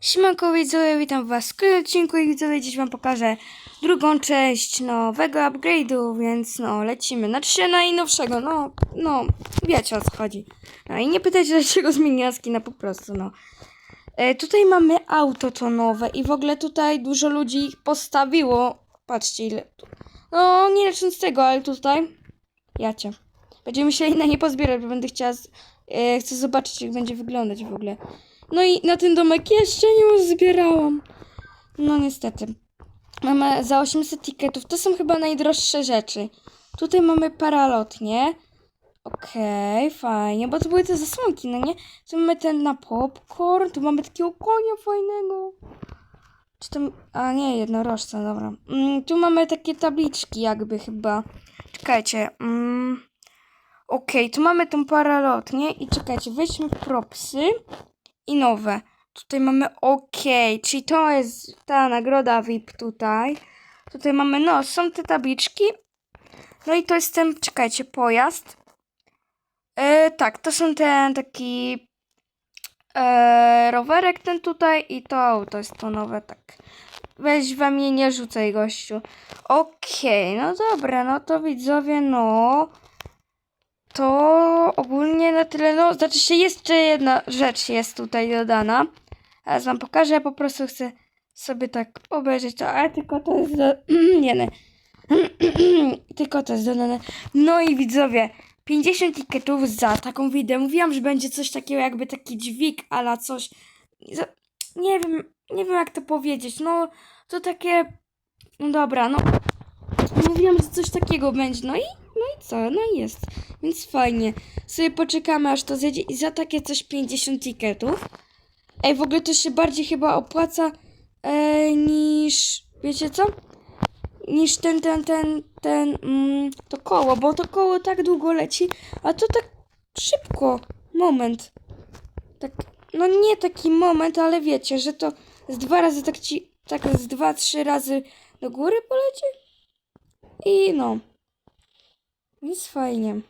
Siemanko widzowie, witam was w kolejnym odcinku i widzowie dziś wam pokażę drugą część nowego upgrade'u, więc no lecimy, znaczy się najnowszego, no, no, wiecie o co chodzi. No i nie pytajcie dlaczego zmieniła skina po prostu, no. E, tutaj mamy auto to nowe i w ogóle tutaj dużo ludzi postawiło, patrzcie ile tu, no nie licząc tego, ale tutaj, jacie, będziemy musieli na nie pozbierać, bo będę chciała, z, e, chcę zobaczyć jak będzie wyglądać w ogóle. No i na ten domek jeszcze nie zbierałam. No niestety. Mamy za 800 tiketów. To są chyba najdroższe rzeczy. Tutaj mamy paralotnie. Okej, fajnie, bo to były te zasłonki, no nie? Tu mamy ten na popcorn, tu mamy takiego konia fajnego. Czy tam... A nie, jednorożca, dobra. Mm, tu mamy takie tabliczki jakby chyba. Czekajcie. Mm. Okej, tu mamy tą paralotnię i czekajcie, weźmy propsy i nowe. Tutaj mamy OK, czyli to jest ta nagroda VIP tutaj. Tutaj mamy, no, są te tabliczki. No i to jest ten, czekajcie, pojazd. E, tak, to są ten taki e, rowerek ten tutaj i to auto jest to nowe, tak. Weź we mnie nie rzucaj, gościu. Okej, no dobra, no to widzowie, no to ogólnie na tyle, no, znaczy się jeszcze jedna rzecz jest tutaj dodana. Teraz wam pokażę, ja po prostu chcę sobie tak obejrzeć to, ale tylko to jest do... nie, nie. tylko to jest dodane. No i widzowie, 50 tiketów za taką widę. Mówiłam, że będzie coś takiego jakby taki dźwig, ala coś. Nie wiem, nie wiem jak to powiedzieć, no, to takie... No dobra, no, mówiłam, że coś takiego będzie, no i, no i co, no jest. Więc fajnie. Sobie poczekamy aż to zjedzie i za takie coś 50 tiketów. Ej, w ogóle to się bardziej chyba opłaca e, niż, wiecie co? Niż ten, ten, ten, ten, mm, to koło, bo to koło tak długo leci, a to tak szybko. Moment. Tak, no nie taki moment, ale wiecie, że to z dwa razy tak ci, tak z dwa, trzy razy do góry poleci. I no. Więc fajnie.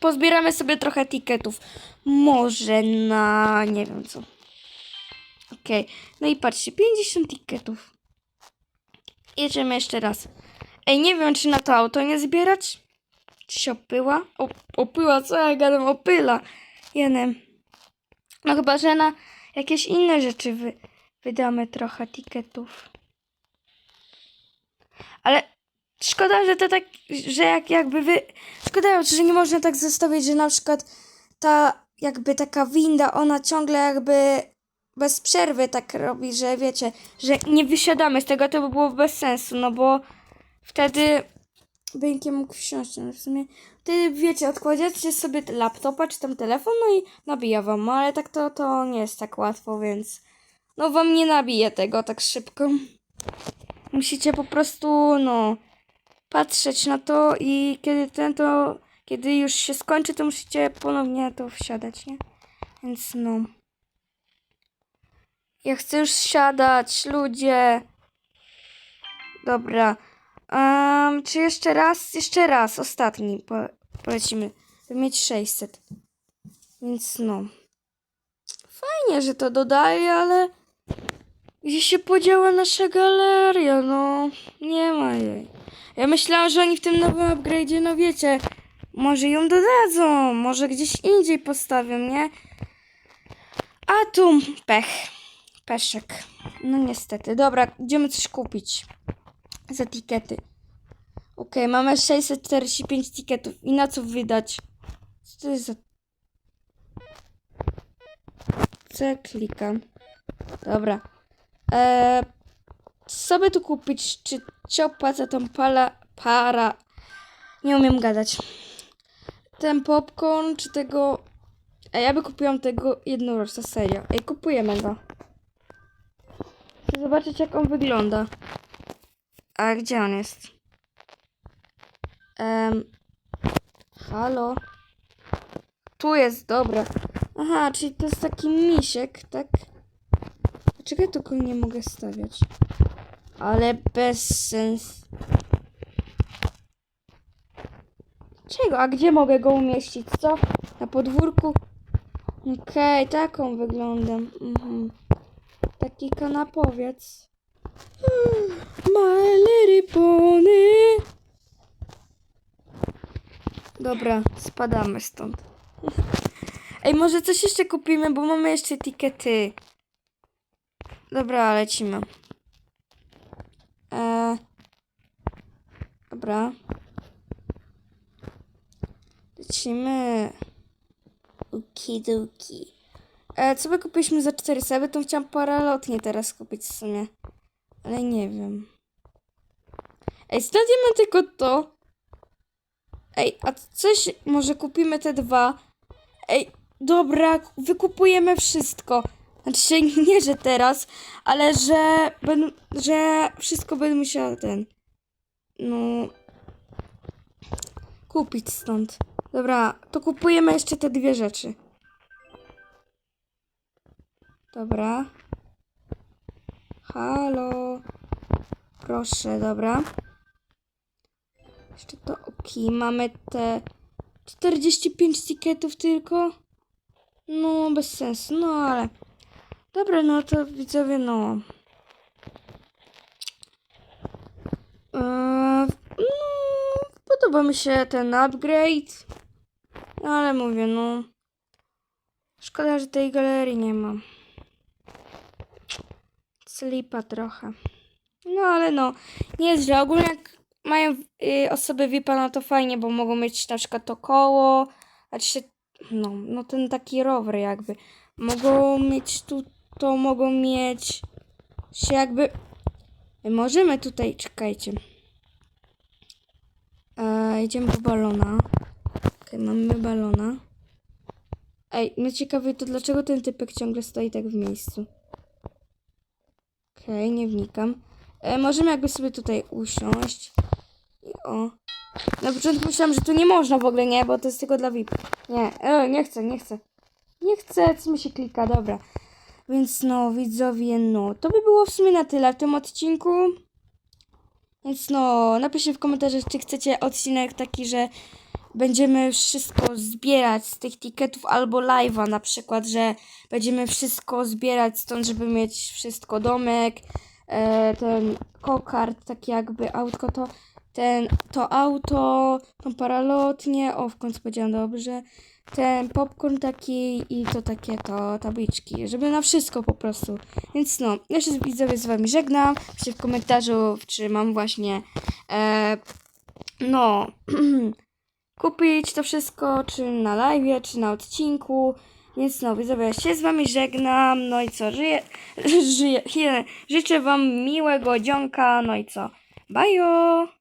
Pozbieramy sobie trochę tiketów. Może na nie wiem co. Okej. No i patrzcie, 50 tiketów. Jedziemy jeszcze raz. Ej, nie wiem, czy na to auto nie zbierać? Czy się opyła? O, opyła, co ja gadam? Opyla. Jenem. No chyba, że na jakieś inne rzeczy wy, wydamy trochę tiketów. Ale szkoda, że to tak, że jak jakby wy... Szkoda, że nie można tak zostawić, że na przykład ta jakby taka winda, ona ciągle jakby bez przerwy tak robi, że wiecie, że nie wysiadamy z tego, to by było bez sensu, no bo wtedy Bynkiem mógł wsiąść, no w sumie ty wiecie, odkładziecie sobie laptopa czy tam telefon, no i nabija wam, no ale tak to, to nie jest tak łatwo, więc no wam nie nabije tego tak szybko. Musicie po prostu, no, patrzeć na to i kiedy ten to, kiedy już się skończy, to musicie ponownie to wsiadać, nie? Więc no. Ja chcę już siadać, ludzie. Dobra. Um, czy jeszcze raz? Jeszcze raz, ostatni. Po, polecimy. Mieć 600. Więc no. Fajnie, że to dodaje, ale gdzie się podziała nasza galeria? No, nie ma jej. Ja myślałam, że oni w tym nowym upgrade'zie, no wiecie, może ją dodadzą, może gdzieś indziej postawią, nie? A tu pech. Peszek. No niestety. Dobra, idziemy coś kupić. Za tikety. Okej, mamy 645 tiketów. I na co wydać? Co to jest za... C klikam. Dobra. Eee, co by tu kupić? Czy ci opłaca tą pala... para... Nie umiem gadać. Ten popcorn, czy tego... Ej, ja by kupiłam tego jednorożca, serio. Ej, kupujemy go. Chcę zobaczyć, jak on wygląda. A gdzie on jest? Um, halo? Tu jest, dobra. Aha, czyli to jest taki misiek, tak? Ja tylko nie mogę stawiać? Ale bez sens. Czego? A gdzie mogę go umieścić, co? Na podwórku? Okej, taką wyglądam. Mhm. Taki kanapowiec. My little pony. Dobra, spadamy stąd. Ej, może coś jeszcze kupimy, bo mamy jeszcze tikety. Dobra, lecimy. Eee, dobra. Lecimy. Ukiduki. E, co by kupiliśmy za 400? Ja by tą chciałam paralotnie teraz kupić w sumie. Ale nie wiem. Ej, znajdziemy tylko to. Ej, a coś, może kupimy te dwa. Ej, dobra, wykupujemy wszystko. Znaczy nie, że teraz, ale że, że wszystko będę musiała ten, no, kupić stąd. Dobra, to kupujemy jeszcze te dwie rzeczy. Dobra. Halo. Proszę, dobra. Jeszcze to ok. Mamy te 45 tiketów tylko. No, bez sensu, no ale. Dobra, no to widzowie, no. Eee, podoba mi się ten upgrade. Ale mówię, no. Szkoda, że tej galerii nie ma. Slipa trochę. No, ale no, nie jest źle. Ogólnie jak mają y, osoby VIP-a, no to fajnie, bo mogą mieć na przykład to koło, znaczy się, no, no ten taki rower jakby. Mogą mieć tu, to mogą mieć się jakby, możemy tutaj, czekajcie. E, idziemy po balona. Okej, mamy balona. Ej, mnie ciekawi to, dlaczego ten typek ciągle stoi tak w miejscu. Okej, nie wnikam. E, możemy jakby sobie tutaj usiąść. I o. Na początku myślałam, że tu nie można w ogóle, nie, bo to jest tylko dla VIP. Nie, e, nie chcę, nie chcę. Nie chcę, co mi się klika, dobra. Więc no, widzowie, no, to by było w sumie na tyle w tym odcinku. Więc no, napiszcie w komentarzach, czy chcecie odcinek taki, że będziemy wszystko zbierać z tych tiketów albo live'a na przykład, że będziemy wszystko zbierać stąd, żeby mieć wszystko, domek, e, ten kokard, tak jakby autko to, ten, to auto, tą paralotnię, o w końcu powiedziałam dobrze, ten popcorn taki i to takie to tabliczki, żeby na wszystko po prostu. Więc no, ja się widzowie z wami żegnam, piszcie w komentarzu, czy mam właśnie, e, no, kupić to wszystko, czy na live, czy na odcinku. Więc no, widzowie, ja się z wami żegnam. No i co, żyję, żyję, życzę wam miłego dzionka. No i co, bajo!